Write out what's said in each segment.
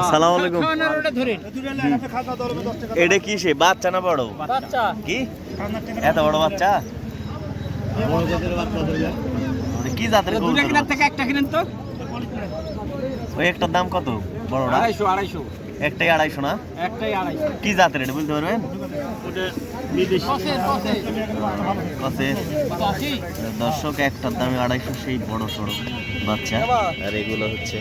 আসসালামু আলাইকুম। এটা কি সে? বাচ্চা না বড়? বাচ্চা। কি? এত বড় বাচ্চা? কি জাতের দুটা কিনার থেকে একটা কিনেন তো। ওই একটার দাম কত? বড়টা? আড়াইশো আড়াইশো। একটাই আড়াইশো না? একটাই আড়াইশো। কি জাতের এটা বলতে পারবেন? দর্শক একটার দামে আড়াইশো, সেই বড় সড়ক বাচ্চা। আর এগুলো হচ্ছে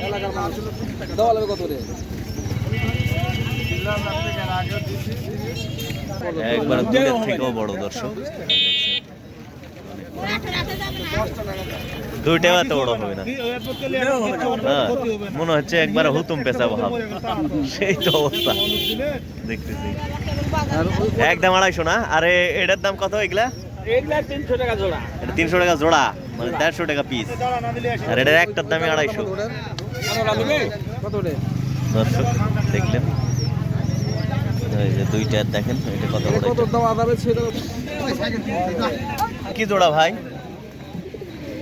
একবার দূরের থেকেও বড় দর্শক। দুইটাও এত বড় হবে না। মনে হচ্ছে একবার হুতুম পেঁচা ভাব সেই তো অবস্থা। দেখতেছি। একদম আড়াইশো না? আরে, এটার দাম কত এগুলা? তিনশো টাকা জোড়া মানে দেড়শো টাকা পিস আর এটার একটার দামই আড়াইশো। দর্শক, দেখলেন? দুইটা, দেখেন, এটা কত বড় কি জোড়া ভাই?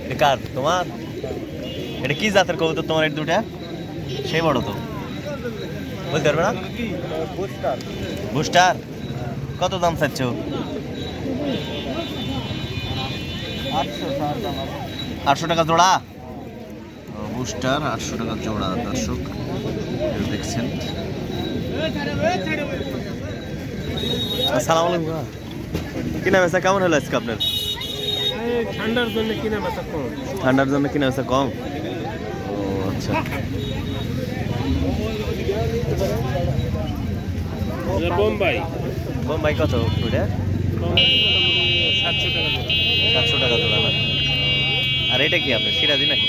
এটা কার তোমার? এটা কি জাতের কবুতর তোমার এই দুটা? সেই বড় তো। বলতে পারবে না? বুস্টার। কত দাম চাচ্ছ? আটশো টাকা জোড়া? বুস্টার, আটশো টাকা জোড়া, দর্শক। দেখছেন। আসসালামু আলাইকুম। কি নাম আছে? কেমন হলো আজকে আপনার? ঠান্ডার জন্য কিনে বেচা কম? ঠান্ডার জন্য কিনা কম? ও আচ্ছা। বোম্বাই। বোম্বাই কত ওটা সাতশো টাকা সাতশো টাকা জোড়া না আর এটা কি আপনার সিরাজি নাকি?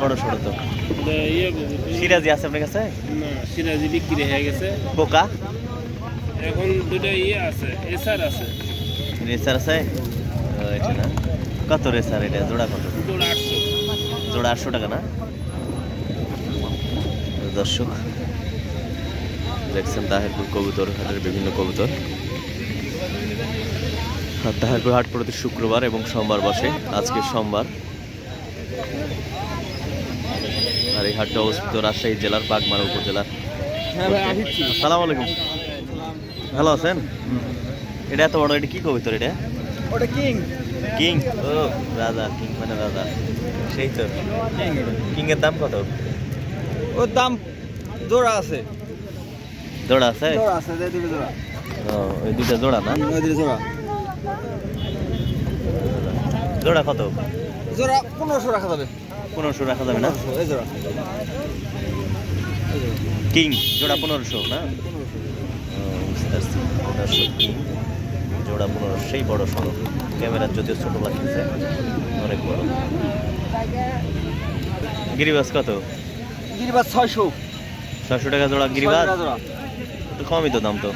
বড় সড়ো তো। ইয়ে সিরাজি আছে আপনার কাছে? সিরাজি বিক্রি হয়ে গেছে। বোকা এখন দুটো ইয়ে আছে এসআর আছে। রেসার আছে? এটা না? কত রেসার এটা? জোড়া কত? জোড়া আটশো। জোড়া আটশো টাকা না? দর্শক দেখছেন তাহেরপুর কবুতর হাটের বিভিন্ন কবুতর। তাহেরপুর হাট প্রতি শুক্রবার এবং সোমবার বসে। আজকে সোমবার। আর এই হাটটা অবস্থিত রাজশাহী জেলার বাগমারা উপজেলার। হ্যাঁ ভাই আলাইকুম। ভালো আছেন? এটা এত বড় এটা কি কবিতর এটা? ওটা কিং। কিং? ও রাজা কিং মানে রাজা। সেই তো। কিং। এর দাম কত? ওর দাম জোড়া আছে। জোড়া আছে? জোড়া আছে দুটো জোড়া। ও ওই দুইটা জোড়া না? ওই দুটো জোড়া। জোড়া কত? জোড়া পনেরোশো রাখা যাবে। পনেরোশো রাখা যাবে না? এই জোড়া। কিং জোড়া পনেরোশো না? জোড়া পনেরোশো সেই বড় সড়ো ক্যামেরার যদিও ছোট লাগতেছে অনেক বড়। গিরিবাস কত? গিরিবাস ছয়শো। ছয়শো টাকা জোড়া গিরিবাস? কমই তো দাম তো।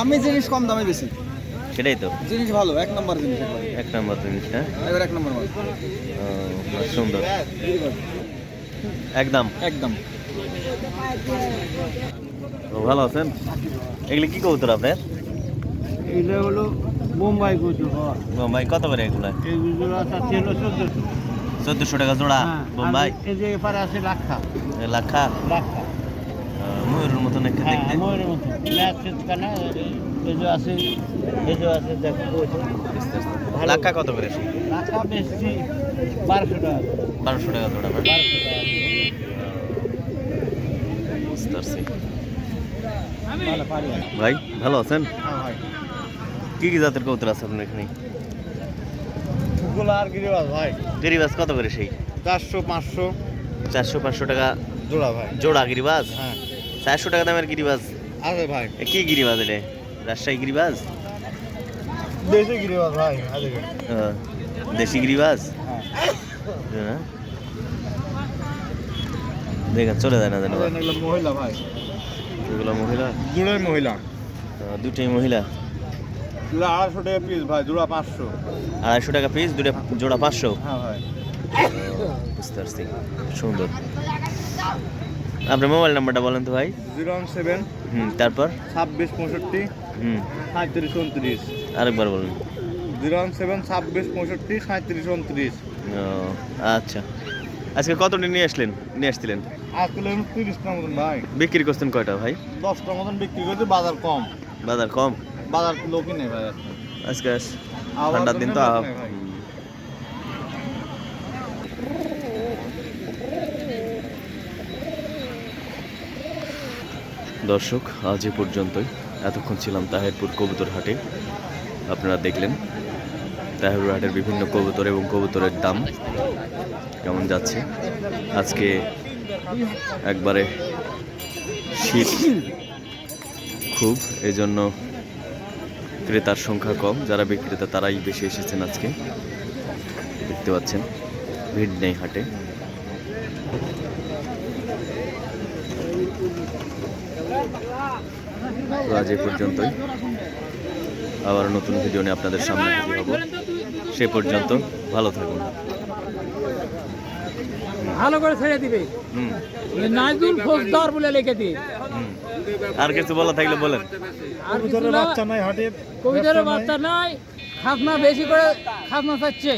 আমি জিনিস কম দামে বেশি। সেটাই তো। জিনিস ভালো এক নম্বর জিনিস এক নম্বর জিনিস হ্যাঁ? এবার এক নম্বর সুন্দর। একদম। একদম। ভালো আছেন? এগুলি কি কবুতর আপনার? এইটা হলো বোম্বাই গুজু বোম্বাই কত করে এগুলো? গুজুর হলো চোদ্দশো। চোদ্দশো টাকা জোড়া বোম্বাই? এই যে এপারে আছে লাক্ষা। লাক্ষা? ও, ময়ূরের মতন একটা হ্যাঁ দেখতে। ময়ূরের মতো ম্যাচ এই যে আছে এই যে আছে দেখো লাখা কত করে? লাক্ষা বেশি বারোশো টাকা। বারোশো টাকা জোড়া বারোশো টাকা। বুঝতে পারছি। ভাই ভালো আছেন? কি কি জাতের কবুতর আছে আপনার এখানে? ফুকুলা আর গিরিবাস ভাই। গিরিবাজ কত করে সেই? চারশো পাঁচশো। চারশো পাঁচশো টাকা জোড়া ভাই। জোড়া গিরিবাজ? হ্যাঁ। চারশো টাকা দামের গিরিবাজ? আছে ভাই। কি গিরিবাজ এটা? রাজশাহী গিরিবাজ? দেশে ভাই দেশি গিরিবাজ? হ্যাঁ। দেখেন চলে যায় না জানো মহিলা ভাই। এগুলো মহিলা? জোড়াই মহিলা। দুটোই মহিলা? জোড়া আড়াইশো টাকা পিস ভাই জোড়া পাঁচশো। আড়াইশো টাকা পিস দুটো জোড়া পাঁচশো? হ্যাঁ ভাই। বুঝতে পারছি। সুন্দর। আপনার মোবাইল নাম্বারটা বলেন তো ভাই। জিরো ওয়ান সেভেন হুম তারপর? ছাব্বিশ পঁয়ষট্টি হুম। সাঁত্রিশ উনত্রিশ। আরেকবার বলুন। জিরো ওয়ান সেভেন ছাব্বিশ পঁয়ষট্টি সাঁত্রিশ উনত্রিশ। ও, আচ্ছা। আজকে কতটি নিয়ে আসলেন? নিয়ে আসছিলেন? আজকাল তিরিশটার মতন ভাই। বিক্রি করছেন কয়টা ভাই? দশটার মতন বিক্রি করতে বাজার কম। বাজার কম? বাজার লোকই নেই ভাই আজকে। ঠান্ডার দিন তো। দর্শক আজ এ পর্যন্তই। এতক্ষণ ছিলাম তাহেরপুর কবুতর হাটে আপনারা দেখলেন তাহেরপুর হাটের বিভিন্ন কবুতর এবং কবুতরের দাম কেমন যাচ্ছে? আজকে একবারে শীত খুব এই জন্য ক্রেতার সংখ্যা কম, যারা বিক্রেতা তারাই বেশি এসেছেন আজকে। দেখতে পাচ্ছেন, ভিড় নেই হাটে। আজ এ পর্যন্তই। আবার নতুন ভিডিও নিয়ে আপনাদের সামনে হব। সে পর্যন্ত। ভালো থাকুন। ভালো করে ছেড়ে দিবে। হুম। নাজদুল ফৌজদার বলে লিখে দিই আর কিছু বলা থাকলে বলেন। আর কিছু না, বাচ্চা নাই হাটে কবিতার বাচ্চা নাই। খাজনা বেশি করে খাজনা চাচ্ছে